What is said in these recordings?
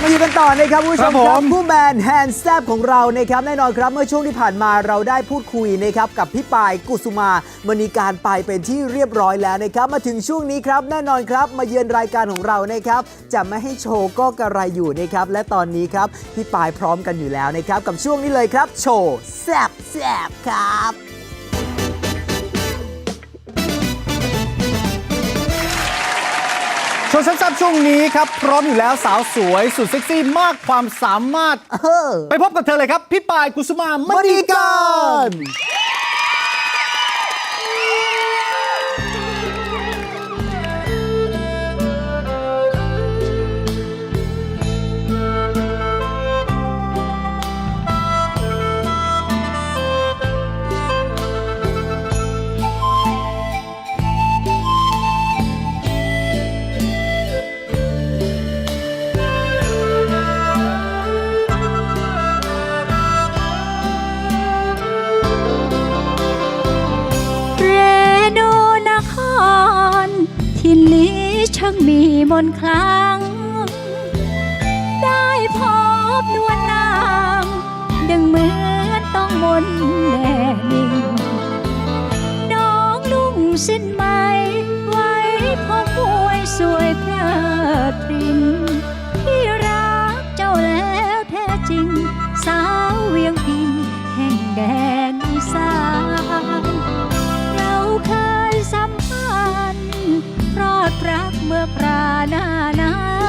เย้เย้กลับมาอยู่กันต่อนะครับผู้ชมครับคผรับมผู้แมนแฮนด์แซบของเรานะครับแน่นอนครับเมื่อช่วงที่ผ่านมาเราได้พูดคุยนะครับกับพี่ปายกุสุมามณีการไปเป็นที่เรียบร้อยแล้วนะครับมาถึงช่วงนี้ครับแน่นอนครับมาเยือนรายการของเรานะครับจะไม่ให้โชว์ก็กระไรอยู่นะครับและตอนนี้ครับพี่ปายพร้อมกันอยู่แล้วนะครับกับช่วงนี้เลยครับโชว์แซบแซบครับ โชว์ชัดๆช่วงนี้ครับ พร้อมอยู่แล้วสาวสวย สุดเซ็กซี่มากความสามารถเออไปพบกับเธอเลยครับ พี่ปายกุสุมามณีการเร งมีมนคลัง ได้พบนวลนาง ดึงเหมือนต้องมนแน่นิ่ง น้องนุ่งสิ้นไหม ไว้พอมวยสวยเพลิดพริมพี่รักเจ้าแล้วแท้จริงสา เมื่อคราหน้าหนา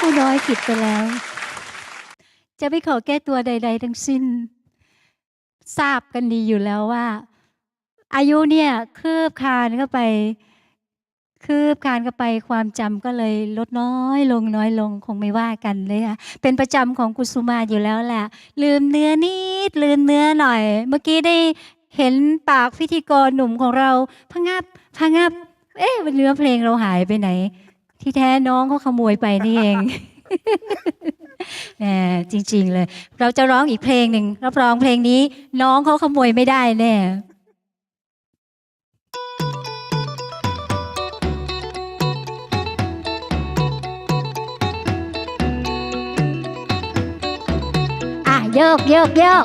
ผู้น้อยผิดไปแล้ว จะไม่ขอแก้ตัวใด ๆ ทั้งสิ้น ทราบกันดีอยู่แล้วว่า อายุเนี่ยคืบคานเข้าไป คืบคานเข้าไปความจำก็เลยลดน้อยลงน้อยลงคงไม่ว่ากันเลยค่ะเป็นประจำของกุสุมาอยู่แล้วแหละ ลืมเนื้อนิดลืมเนื้อหน่อย เมื่อกี้ได้เห็นปากพิธีกรหนุ่มของเราพะงับพะงับ เอ๊ะเนื้อเพลงเราหายไปไหน ที่แท้น้องเขาขโมยไปนี่เองแหมจริง ๆ เลย เราจะร้องอีกเพลงหนึ่งรับรองเพลงนี้ น้องเขาขโมยไม่ได้แน่อะโยกโยกโยก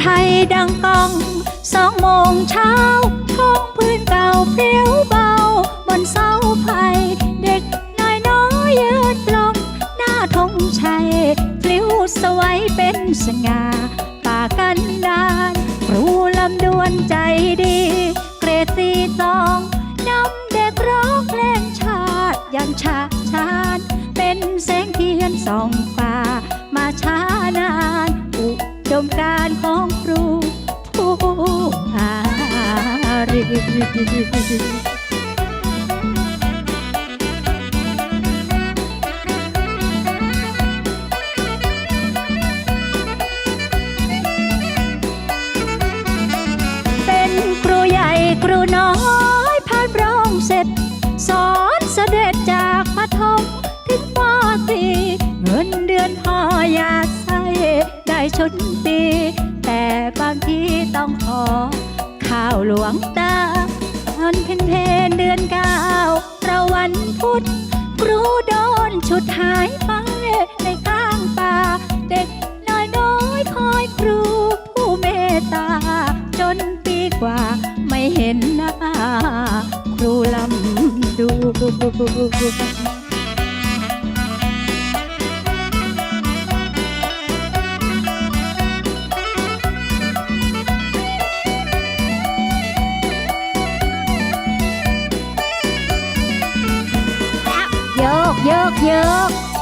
ไทยดังก้องสองโมงเช้าท้องพื้นเก่าเปรี้ยวเบา บนเสาไผ่เด็กน้อยน้อยยืนตรงหน้าธงชัยปลิวสวัยเป็นสง่าป่ากันดานครูลำดวนใจดี เกรดสีสองนำเด็กร้องเพลงชาติอย่างชาชาญเป็นแสงเทียนส่องป่ามาช้านาน มการของครูผู้อารี ได้ชนปี แต่บางทีต้องขอ ข้าวหลวงตาตอนเพ็ญเพนเดือนเก้าเราวันพุธครูโดนชุดหายไปในกลางป่า เด็กน้อยน้อยคอยครูผู้เมตตา จนปีกว่าไม่เห็นหน้า ครูลำดู ยกโ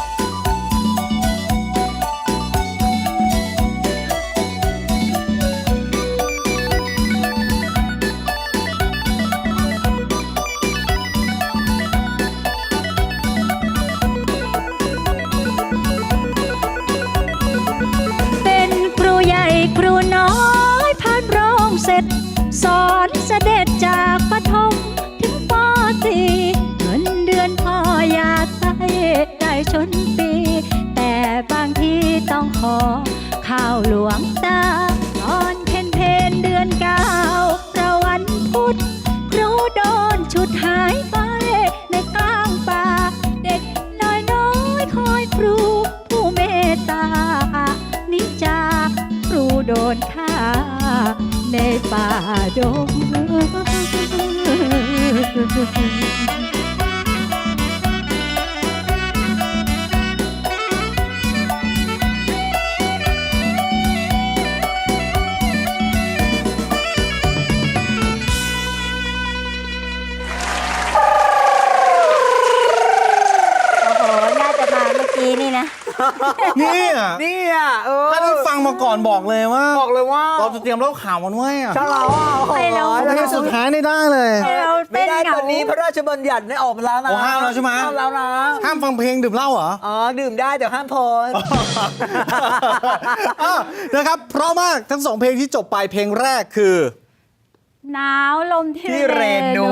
โอ้โห น่าจะมาเมื่อกี้นี่นะ นี่อะนี่อะเออถ้าได้ฟังมาก่อนบอกเลยว่าบอกเลยว่าเราจะเตรียมเล่าข่าวมันไว้อะถ้าเราอะโอ้โหไปแล้วเพลงสุดท้ายนี่ได้เลย เราไม่เต้นได้เหงาตอนนี้พระราชบัญญัติได้ออกมาแล้วนะโอ้ห้ามแล้วใช่ไหม ห้ามแล้วนะห้ามฟังเพลงดื่มเหล้าเหรอ อ๋อดื่มได้แต่ห้ามโพสต์อะนะครับเพราะมากทั้งสองเพลงที่จบไปเพลงแรกคือ หนาวลมที่ที่เรนู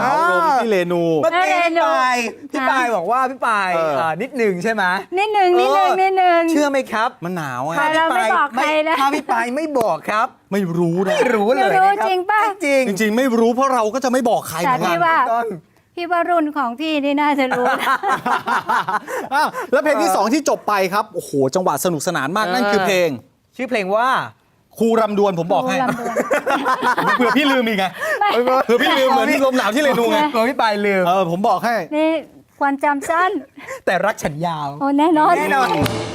หนาวลมที่เรนู เมื่อกี้เรนูพี่ปายพี่ปายบอกว่าพี่ปายเอออ่านิดหนึ่งใช่ไหม นิดหนึ่งนิดหนึ่งเออ นิดหนึ่ง เชื่อไหมครับมันหนาวไงใครเราไม่บอกใครนะ ถ้าพี่ปายไม่บอกครับไม่รู้นะไม่รู้เลยไม่รู้นะคบจริงปะจริงจริง ๆ ไม่รู้เพราะเราก็จะไม่บอกใครเหมือนแต่กัพี่นว่า ต้นพี่ว่ารุ่นของพี่นี่น่าจะรู้นะ อะแล้วเพลงที่สองที่จบไปครับโอ้โหจังหวะสนุกสนานมากนั่นคือเพลง ชื่อเพลงว่า ครูรำดวนผมบอกให้ครูรำดวน เผื่อพี่ลืมอีกไงเผื่อพี่ลืมเหมือนลมหนาวที่เรนูไงกลัวพี่ปายลืม เออผมบอกให้ นี่ความจำสั้น แต่รักฉันยาว โอ้แน่นอน แน่นอน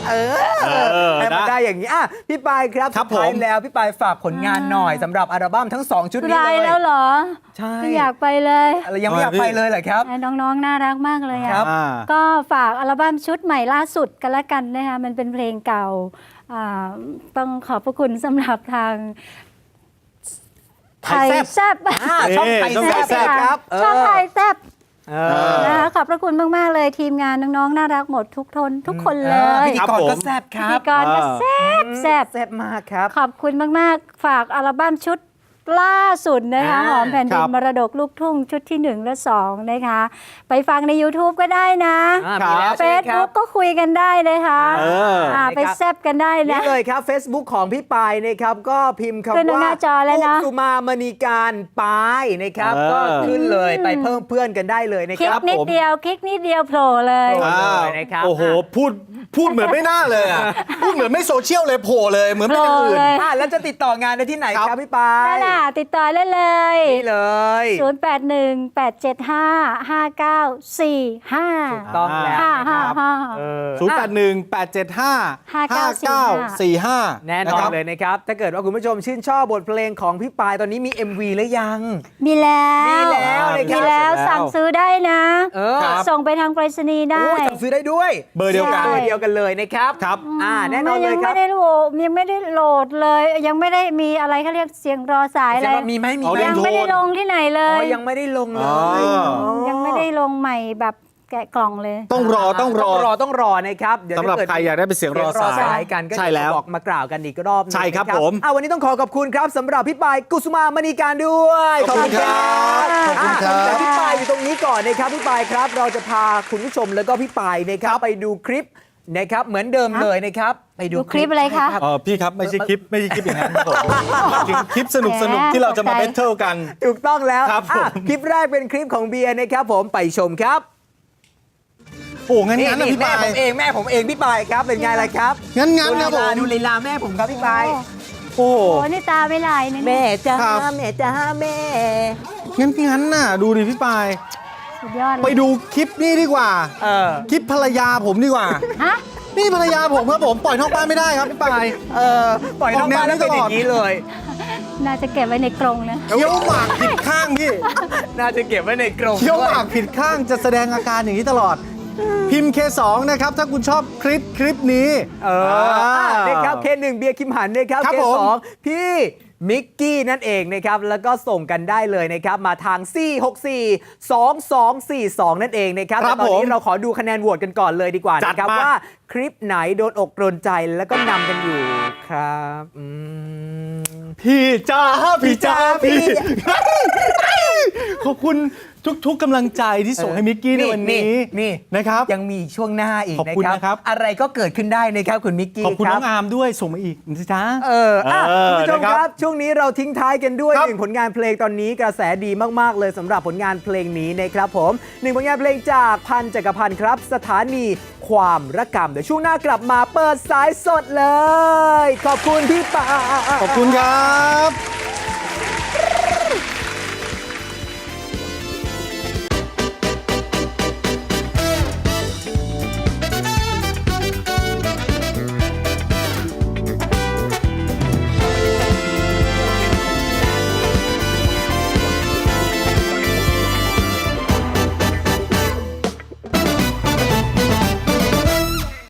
เออเออให้มานะได้อย่างนี้อะพี่ปายครับครับสุดท้ายผม แล้วพี่ปายฝากผลงานหน่อยสำหรับอัลบั้มทั้ง 2 ชุดนี้รายเลยแล้วเหรอใช่ไม่อยากไปเลยอะไรยังไม่อยากไปเลยเหรอครับ น้องๆ น่ารักมากเลยครัอะบ อ่า ก็ฝากอัลบั้มชุดใหม่ล่าสุดกันละกันนะคะ มันเป็นเพลงเก่าอ่า ต้องขอบพระคุณสำหรับทางไทไทยยแซ่บแซ่บอ่าช่องไทยช่องไทยแซ่บแซ่บครับเออช่องไทยแซ่บเออนะคะขอบพระคุณมาก ๆ เลยทีมงานน้อง ๆ น่ารักหมดทุกทนทุกคนเลเออยพิธีครับกรผมก็แซ่บคพิรัธีบกรก็อ่าแซ่บแซ่บแซ่บมากครับ ขอบคุณมาก ๆ ฝากอัลบั้มชุด ล่าสุดนะคะอ่าหอมแผ่นดิครันบมรดกลูกทุ่งชุดที่ 1 และ 2 นะคะ ไปฟังใน YouTube ก็ได้นะอ่ามีแล้วเฟใช่ไหมซครับุ๊บกก็คุยกันได้นะคะเอออ่าไปนะครับแซบกันได้นะนี่เลยครับ Facebook ของพี่ปายนะครับ ก็พิมพ์ขึ้นคำว่าหน้าจอแล้วนะกุสุมามณีการปายนะครับเออก็ขึ้นเลยไปเพิ่มเพื่อนกันได้เลยนะคลิคกรับนิดผมเดียวคลิกนิดเดียวโผล่เลยโผล่อ้าวเลยนะครับโอ้โหพูด พูดเหมือนไม่น่าเลยอะ พูดเหมือนไม่โซเชียลเลยโผล่เลยเหมือนเป็นอย่างอื่น โผล่เลย อะแล้วจะติดต่องานได้ที่ไหนคครัรับ บพี่ปายนั่นน่ะติดต่อได้เลย นี่เลย 0 8 1 8 7 5 5 9 4 5 ต้องแล้วห้านะคห้ารับห้าเออ0อะ8 1 8 7 5 5 9 4 5 แน่นอนเลยนะครับ ถ้าเกิดว่าคุณผู้ชมชื่นชอบบทเพลงของพี่ปายตอนนี้มี MV หรือยัง มีแล้วมีแล้วนะคมีรับแล้วเสร็จแล้วสั่งซื้อได้นะ เออครับ ส่งไปทางไปรษณีย์ได้ โอ้ยสั่งซื้อได้ด้วยเบอร์เดียวกันเบอร์เดียวกันเลยนะครับครับ อ่าแน่นอนเลยยังครัไม่บได้โหลดยังไม่ได้โหลดเลย ยังไม่ได้มีอะไรเขาเรียกเสียงรอสายอะไร มีไหมมีเอาไหมเล่ยันงโทรไม่ได้ลงที่ไหนเลอ๋อย ยังไม่ได้ลงเลอ๋ยอ อ๋อ ยังไม่ได้ลงใหม่แบบแกะกล่องเลย ต้องรอต้องรอต้องรอต้องรอนะครับเดี๋ยวสำหรับถ้เกิใครอยากได้เป็นเสียงรอสายสายกันก็ใช่แล้ว จะบอกมากล่าวกันอีกรอบหนึ่งใช่ครับนะผมอะวันนี้ต้องขอขอบคุณครับสำหรับพี่ปายกุสุมามณีการด้วยขอบคุณครับขอบคุณครับขอบคุณครับแต่พี่ปายอยู่ตรงนี้ก่อนนะครับพี่ปายครับ เราจะพาคุณผู้ชมแล้วก็พี่ปายนะครับไปดูคลิป นะครับเหมือนเดิมเลยนะครับไปดูดูคลิปอะไรคะรับเออพี่ครับไม่ใช่คลิปไม่ใช่คลิปอย่างนั้นครับผมคลิปสนุกสนุกแหมที่เราจะมาตกใจเบทเทิลกัน ถูกต้องแล้วครับผม อะคลิปแรกเป็นคลิปของเบียร์นะครับผมไปชมครับโอ้งั้นนี่งั้นนะนี่พี่แม่ปายผมเองแม่ผมเองพี่ปายครับเป็นไงล่ะครับงั้นงั้นดูนะลีผลาม ดูลีลาแม่ผมครับพี่ปายโอ้โอ้นี่ตาไม่ลายนะแม่เนี่ย จ้าครับ แม่จ้าแม่งั้นงั้นน่ะดูดิพี่ปาย สุดยอดเลไปยดูคลิปนี้ดีกว่า เออ คลิปภรรยาผมดีกว่า ฮะ นี่ภรรยาผมครับผมปล่อยนอกบ้านไม่ได้ครับพี่ปาย เออ ปล่อยน้องบ้านแล้วเป็นอย่างนี้เลย น่าจะเก็บไว้ในกรงนะ เคี้ยวหมากผิดข้างพี่ น่าจะเก็บไว้ในกรงเคี้ยวด้หมากผิดข้างจะแสดงอาการอย่างนี้ตลอด พิมพ์ K2 นะครับ ถ้าคุณชอบคลิปคลิปนี้ เอออะนะครับเคหนึ่งเบียร์คิมหันนะครับครับเคผมสองพี่ มิกกี้นั่นเองนะครับ แล้วก็ส่งกันได้เลยนะครับ มาทาง 464 2242 นั่นเองนะครับครับแต่ตอนนี้ผมเราขอดูคะแนนโหวตกันก่อนเลยดีกว่าจัดนะครับมา ว่าคลิปไหนโดนอกโดนใจแล้วก็นำกันอยู่ครับอืม พี่จ้าพี่จ้าพี่พี่ขอบคุณ ทุกๆกำลังใจที่ส่งให้มิกกี้ในวันนี้นี่นะครับ ยังมีอีกช่วงหน้าอีกขอบคุณนะนะคครัรับบอะไรก็เกิดขึ้นได้นะครับคุณมิกกี้ขอบคุณรัน้องอาร์มด้วยส่งมาอีกนะจ๊ะเอออะเออคุณผู้ชมนะคครับรับ ช่วงนี้เราทิ้งท้ายกันด้วยครับหนึ่งผลงานเพลงตอนนี้กระแสดีมากๆ เลยสำหรับผลงานเพลงนี้นะครับผมหนึ่งผลงานเพลงจากพันจักรพันธ์ครับ สถานีความระกำเดี๋ยวช่วงหน้ากลับมาเปิดสายสดเลย ขอบคุณพี่ปาขอบคุณครับ